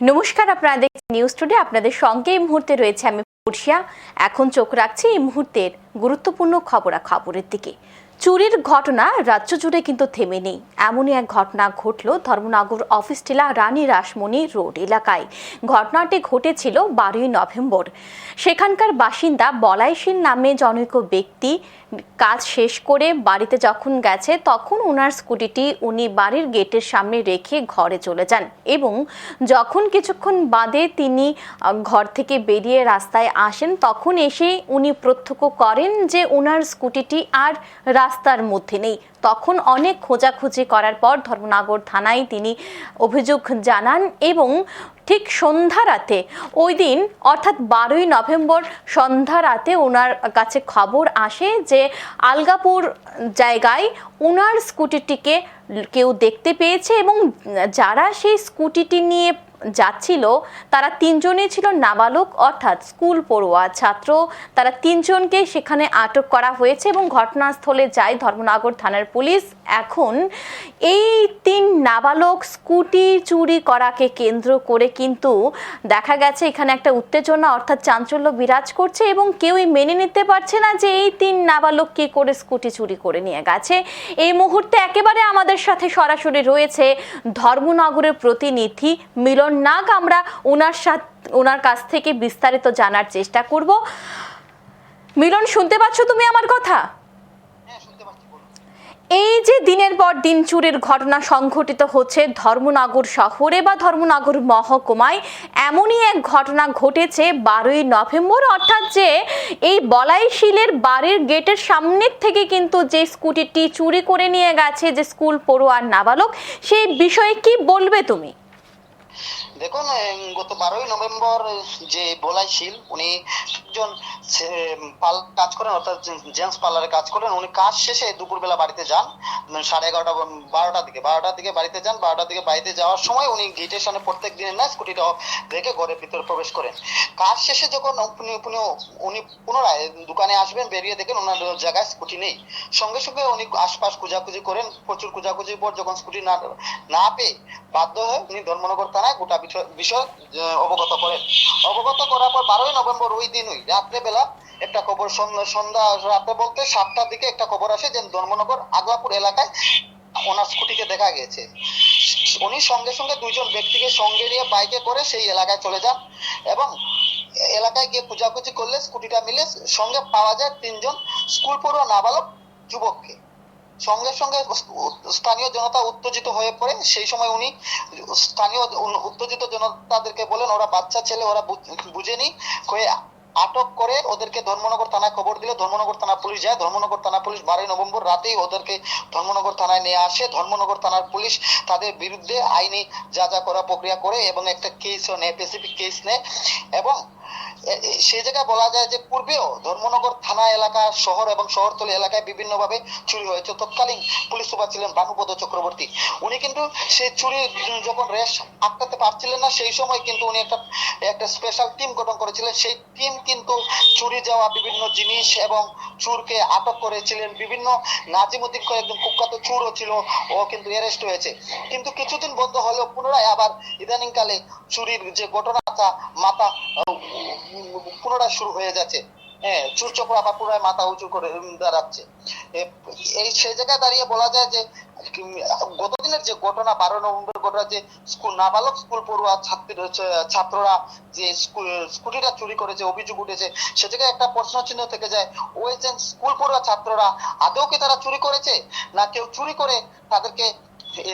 নমস্কার, আপনারা দেখছেন নিউজ টুডে আপনাদের সঙ্গে এই মুহূর্তে রয়েছে আমি পড়শিয়া এখন চোখ রাখছি এই মুহূর্তের গুরুত্বপূর্ণ খবরা খবরের দিকে। চুরির ঘটনা রাজ্য জুড়ে কিন্তু থেমে নেই। এমনই এক ঘটনা ঘটল ধর্মনগর অফিস টিলা রানী রাসমণি রোড এলাকায়। ঘটনাটি ঘটেছিল বারোই নভেম্বর। সেখানকার বাসিন্দা বলাইশীল নামে জনৈক ব্যক্তি কাজ শেষ করে বাড়িতে যখন গেছে, তখন ওনার স্কুটিটি উনি বাড়ির গেটের সামনে রেখে ঘরে চলে যান এবং যখন কিছুক্ষণ বাদে তিনি ঘর থেকে বেরিয়ে রাস্তায় আসেন, তখন এসে উনি প্রত্যক্ষ করেন যে ওনার স্কুটিটি আর রাস্তার মধ্যে নেই। তখন অনেক খোঁজাখুঁজি করার পর ধর্মনগর থানায় তিনি অভিযোগ জানান এবং ঠিক সন্ধ্যা রাতে, ওই দিন অর্থাৎ বারোই নভেম্বর সন্ধ্যা রাতে ওনার কাছে খবর আসে যে আলগাপুর জায়গায় ওনার স্কুটিটিকে কেউ দেখতে পেয়েছে এবং যারা সেই স্কুটিটি নিয়ে যাচ্ছিল তারা তিনজনই ছিল নাবালক, অর্থাৎ স্কুল পড়ুয়া ছাত্র। তারা তিনজনকে সেখানে আটক করা হয়েছে এবং ঘটনাস্থলে যায় ধর্মনগর থানার পুলিশ। এখন এই তিন নাবালক স্কুটি চুরি করাকে কেন্দ্র করে কিন্তু দেখা গেছে এখানে একটা উত্তেজনা, অর্থাৎ চাঞ্চল্য বিরাজ করছে এবং কেউই মেনে নিতে পারছে না যে এই তিন নাবালক কি করে স্কুটি চুরি করে নিয়ে গেছে। এই মুহূর্তে একেবারে আমাদের সাথে সরাসরি রয়েছে ধর্মনগরের প্রতিনিধি মিলন নাগ আমরা ওনার সাথে ওনার কাছ থেকে বিস্তারিত জানার চেষ্টা করব। মিলন শুনতে পাচ্ছ তুমি আমার কথা? হ্যাঁ এই যে দিনের পর দিন চুরির ঘটনা সংঘটিত হচ্ছে ধর্মনগর শহরে বা ধর্মনগর মহকুমায় এমনই এক ঘটনা ঘটেছে বারোই নভেম্বর। অর্থাৎ যে এই বলাইশিলের বাড়ির গেটের সামনের থেকে কিন্তু যে স্কুটিটি চুরি করে নিয়ে গেছে যে স্কুল পড়ুয়ার নাবালক সেই বিষয়ে কি বলবে তুমি? দেখুন গত বারোই নভেম্বর যে বলাইশীল উনি একজন পাল কাজ করেন, অর্থাৎ জেন্টস পার্লারে কাজ করেন, উনি কাজ শেষে দুপুরবেলা বাড়িতে যান সাড়ে এগারোটা বারোটার দিকে বারোটার দিকে বাড়িতে যান, বারোটার দিকে বাড়িতে যাওয়ার সময় উনি গেটের সামনে প্রত্যেক দিনের না স্কুটিটা রেখে ঘরের ভিতরে প্রবেশ করেন। কাজ শেষে যখন উনি উনি উনি পুনরায় দোকানে আসবেন, বেরিয়ে দেখেন ওনার জায়গায় স্কুটি নেই। সঙ্গে সঙ্গে উনি আশপাশ খোঁজাখুঁজি করেন, প্রচুর খোঁজাখুঁজির পর যখন স্কুটি না না পেয়ে বাধ্য হয়ে উনি ধর্মনগর থানায় গোটা বিষয়- অবগত করেন। অবগত করার পর বারোই নভেম্বর ওই দিনই, রাত্রেবেলা একটা খবর সন্ধ্যা রাতে বলতে সাতটার দিকে একটা খবর আসে যে ধর্মনগর আগলাপুর এলাকায় ওনার স্কুটিকে দেখা গেছে। উনি সঙ্গে সঙ্গে দুইজন ব্যক্তিকে সঙ্গে নিয়ে বাইকে করে সেই এলাকায় চলে যান এবং এলাকায় গিয়ে খোঁজাখুঁজি করলে স্কুটিটা মিলে সঙ্গে পাওয়া যায় তিনজন স্কুল পড়ুয়া নাবালক যুবককে। সঙ্গে সঙ্গে স্থানীয় জনতা উত্তেজিত হয়ে পড়ে। সেই সময় উনি স্থানীয় উত্তেজিত জনতাদেরকে বলেন, ওরা বাচ্চা ছেলে, ওরা বুঝেনি। হয়ে আটক করে ওদেরকে ধর্মনগর থানায় খবর দিলে। ধর্মনগর থানা পুলিশ যায়। ধর্মনগর থানা পুলিশ বারোই নভেম্বর রাতেই ওদেরকে ধর্মনগর থানায় নিয়ে আসে। ধর্মনগর থানার পুলিশ তাদের বিরুদ্ধে আইনি যা যা করা প্রক্রিয়া করে এবং একটা কেসও নেয় স্পেসিফিক কেস নেয় এবং সেই জায়গায় বলা যায় যে পূর্বেও ধর্মনগর থানা এলাকা, শহর এবং শহরতলি এলাকায় বিভিন্নভাবে চুরি হয়েছে। তৎকালীন পুলিশ সুপার ছিলেন ভানুপদ চক্রবর্তী। উনি কিন্তু সেই চুরি যখন রেশ আটকাতে পারছিলেন না, সেই সময় কিন্তু উনি একটা একটা স্পেশাল টিম গঠন করেছিলেন। সেই টিম কিন্তু চুরি যাওয়া বিভিন্ন জিনিস এবং চুরকে আটক করেছিলেন। বিভিন্ন নাজিমুদ্দিন করে একজন কুখ্যাত চুরও ছিল, ও কিন্তু অ্যারেস্ট হয়েছে। কিন্তু কিছুদিন বন্ধ হলেও পুনরায় আবার ইদানিংকালে চুরির যে ঘটনাটা মাথা পুনরায় শুরু হয়ে যাচ্ছে। হ্যাঁ চুর চক্র আবার পুনরায় মাথা উঁচু করে দাঁড়াচ্ছে। এই, সেই জায়গায় দাঁড়িয়ে বলা যায় যে গতদিনের যে ঘটনা, বারো নভেম্বর ঘটনা, যে স্কুল নাবালক, স্কুল পড়ুয়া ছাত্রী ছাত্ররা যে স্কুটিটা চুরি করেছে, অভিযোগ উঠেছে, সে জায়গায় একটা প্রশ্ন চিহ্ন থেকে যায়, ওই যে স্কুল পড়ুয়া ছাত্ররা আদৌ কি তারা চুরি করেছে? না কেউ চুরি করে তাদেরকে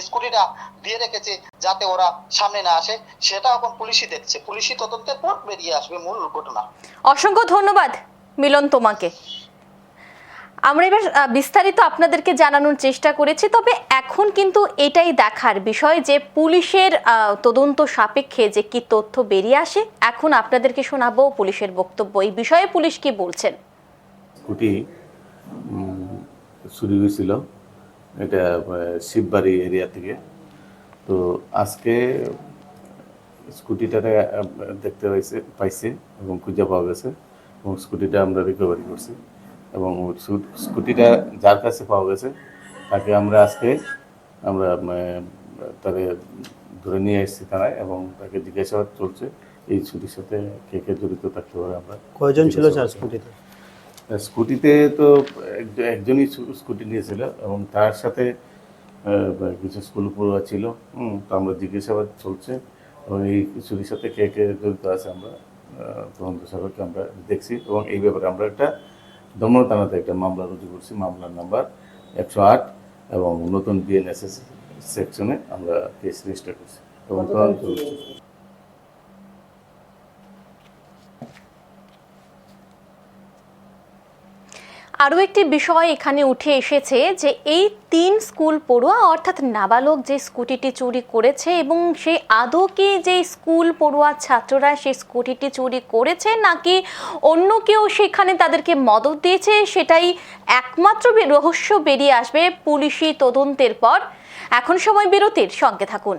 স্কুটিটা দিয়ে রেখেছে যাতে ওরা সামনে না আসে সেটা এখন পুলিশই দেখছে। পুলিশি তদন্তের পর বেরিয়ে আসবে মূল ঘটনা। অসংখ্য ধন্যবাদ মিলন তোমাকে। আমরা এবার বিস্তারিত আপনাদেরকে জানানোর চেষ্টা করেছি তবে এখন কিন্তু এটাই দেখার বিষয় যে পুলিশের আহ, তদন্ত সাপেক্ষে যে কি তথ্য বেরিয়ে আসে এখন আপনাদেরকে শোনাবো পুলিশের বক্তব্য। এই বিষয়ে পুলিশ কি বলছেন? স্কুটি চুরি হয়েছিল। এটা শিববাড়ি এরিয়া থেকে। তো আজকে স্কুটিটা দেখতে পাইছে পাইছে এবং খুঁজে পাওয়া গেছে এবং স্কুটিটা আমরা রিকভারি করছি এবং স্কু- স্কুটিটা যার কাছে পাওয়া গেছে তাকে আমরা আজকে আমরা তাকে ধরে নিয়ে এসেছি থানায় এবং তাকে জিজ্ঞাসাবাদ চলছে এই ছুটির সাথে কে কে জড়িত থাকতে পারে আমরা কয়জন ছিল স্যার স্কুটিতে? স্কুটিতে তো একজ- একজনই স্কুটি নিয়েছিল এবং তার সাথে কিছু স্কুল পড়ুয়া ছিল। হুম তো আমরা জিজ্ঞাসাবাদ চলছে এবং এই চুরির সাথে কে কে জড়িত আছে আমরা তদন্ত সাপেক্ষে আমরা দেখছি এবং এই ব্যাপারে আমরা একটা দমন থানাতে একটা মামলা রুজু করছি। মামলার নাম্বার একশো আট এবং নতুন বিএনএসএস সেকশনে আমরা কেস রেজিস্টার করছি। এবং তদন্ত আরও একটি বিষয় এখানে উঠে এসেছে যে এই তিন স্কুল পড়ুয়া, অর্থাৎ নাবালক যে স্কুটিটি চুরি করেছে এবং সেই আদৌ কি যে স্কুল পড়ুয়া ছাত্ররা সেই স্কুটিটি চুরি করেছে নাকি অন্য কেউ সেখানে তাদেরকে মদত দিয়েছে, সেটাই একমাত্র রহস্য বেরিয়ে আসবে পুলিশি তদন্তের পর। এখন সময় বিরতির, সঙ্গে থাকুন।